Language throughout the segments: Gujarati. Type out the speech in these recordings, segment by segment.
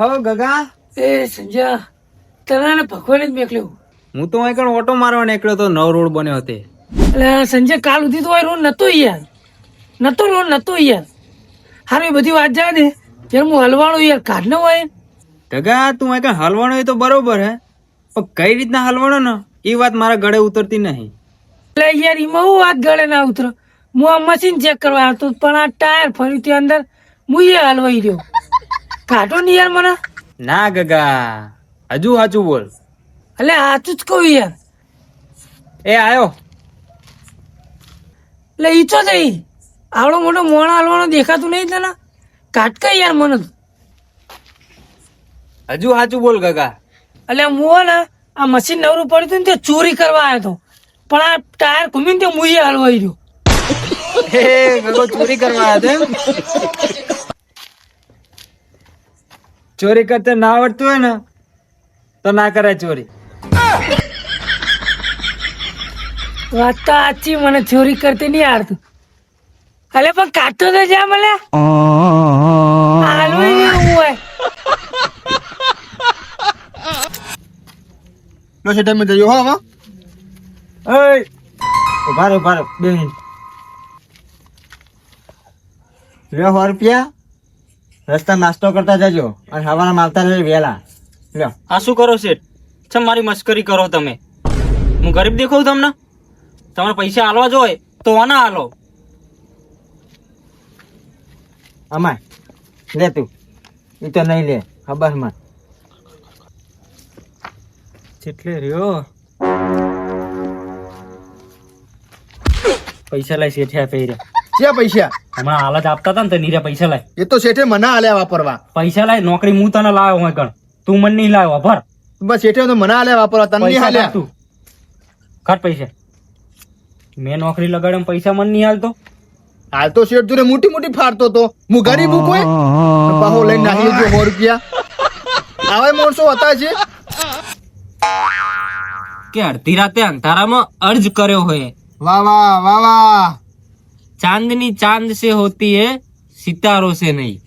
હો ગગા. એ સંજય તને ભગવાને જ મેકલ્યો હું તો અહીં કણ ઓટો મારવા નીકળ્યો તો નવ રોડ બન્યો હતો. એટલે સંજય કાલ સુધી તો રોડ નતો યાર. નતો રોડ નતો યાર. હારું એ બધી વાત જાય ને ત્યારે હું હલવાણો યાર કાઢ ન હોય. ગગા તું અહીં કણ હલવાનો એ તો બરોબર હે. પણ કઈ રીતના હલવાણો ને? એ વાત મારા ગળે ઉતરતી નહીં. એટલે યાર એમાં હું વાત ગળે ના ઉતરો. હું આ મશીન ચેક કરવા આવતો પણ આ ટાયર ફર્યું ત્યાં અંદર. હું એ હલવાઈ રહ્યો. કાઢો ને યાર મને. ના ગગા. હજુ સાચું બોલ. એટલે સાચું જ કહું યાર. એ આયો. એટલે ઈ તો જઈ. આવડો મોટો મોણા હલવાનો દેખાતું નહીં તને. કાટકા યાર મને. હજુ સાચું બોલ ગગા. એટલે હું ને આ મશીન નવરું પડ્યું હતું ને તે ચોરી કરવા આવ્યો હતો. પણ આ ટાયર ઘૂમીને તે મુઈએ હલવાઈ રહ્યો. હે ગગો ચોરી કરવા આવ્યો હતો? ચોરી કરતા ના આવડતું હોય ને તો ના કરે ચોરી. વાત તો આછી મને ચોરી કરતી નહીં આવડતું. અલે પણ કાઢતો તો જા મને હાલવું રહ્યો હું હોય. લો છે તમે જજો હો હવે ઊભા રહો ઊભા રહો બે મિનિટ. લ્યો રૂપિયા. રસ્તા નાસ્તો કરતા જજો અને હવાના માલતા રહેજો વહેલા. લ્યો. આ શું કરો શેઠ? ચમ મારી મસ્કરી કરો તમે? હું ગરીબ દેખાઉં તમને? તમારે પૈસા હાલવા જોઈએ તો આના હાલો. અમાય લે તું. એ તો નહીં લે. ખબરમાં જેટલે રહ્યો. પૈસા લઈ શેઠે પહેર્યા. ક્યાં પૈસા? હમણાં હાલ જ આપતા હતા ને તો નીરે પૈસા લાય. એ તો શેઠે મને આલ્યા વાપરવા. પૈસા લાય નોકરી હું તને લાવ્યો હોય કણ? તું મને નહીં લાવ્યો ભર. બસ શેઠે તો મને આલ્યા વાપરવા તને નહીં હાલ્યા તું. કાઢ પૈસા. મેં નોકરી લગાડ્યો પૈસા મને નહીં હાલતો. હાલ તો શેઠ જોડે મોટી મોટી ફાડતો તો. હું ગરીબ હું કોઈ? બાહો લઈને નાખી ગયો સો રૂપિયા. આવા માણસો હતા છે. કે અડધી રાતે અંધારામાં અર્જ કર્યો હોય. વાહ વાહ વાહ વાહ. चांदनी चाँद से होती है सितारों से नहीं।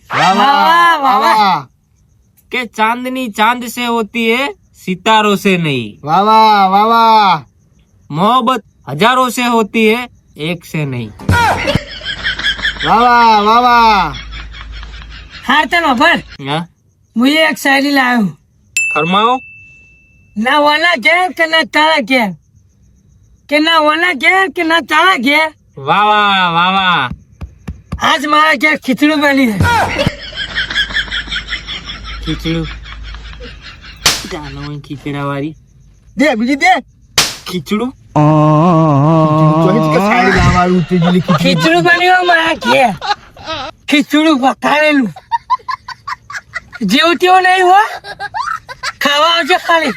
के चांदनी चाँद से होती है सितारों से नहीं। वावा वावा मोहब्बत हज़ारों से होती है एक से नहीं। वावा वावा हार चलो पर हाँ? मुझे एक शायरी लाया हूँ। फरमाओ। ना वाला क्या के ना तारा क्या के ना वाला क्या के ना तारा क्या વાવા વાહ વાહ આજ મારા ક્યાં ખીચડું મેલી ખીચડું. ચાલો ખીચડા વાળી દે બીજી દે. ખીચડું. ખીચડું બન્યું ખીચડું વખારેલું જેવું તેવું નહીં હો. ખાવા આવજો ખાલી.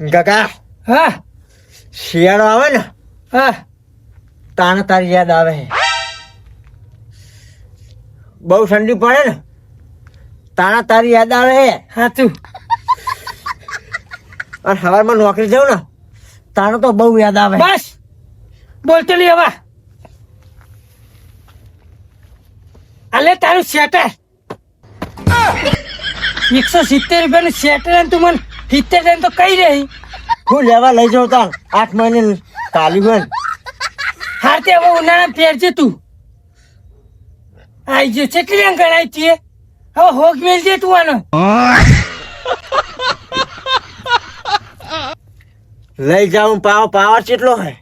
ગગા હા. શિયાળો આવે ને? હા. તાને તારી યાદ આવે. બહુ ઠંડી પડે ને? તાના તારી યાદ આવે. હે હાચું. અને સવારમાં નોકરી જાઉં ને તાનો તો બહુ યાદ આવે. બસ. બોલતો નહીં હવે. અલે તારું શેટર એકસો સિત્તેર રૂપિયાનું શેટર તું મને સિત્તેર ને તો કઈ રહી. હું લેવા લઈ જાઉં તાર. આઠ મહિને કાલી હોય ને હા, તે હવે ઉનાળા પહેરજે તું. આઈ જે કેટલી અંક ગણાય છે હવે હોક મેળજે તું આનો. લઈ જાઉં, પાવ, પાવર કેટલો હે?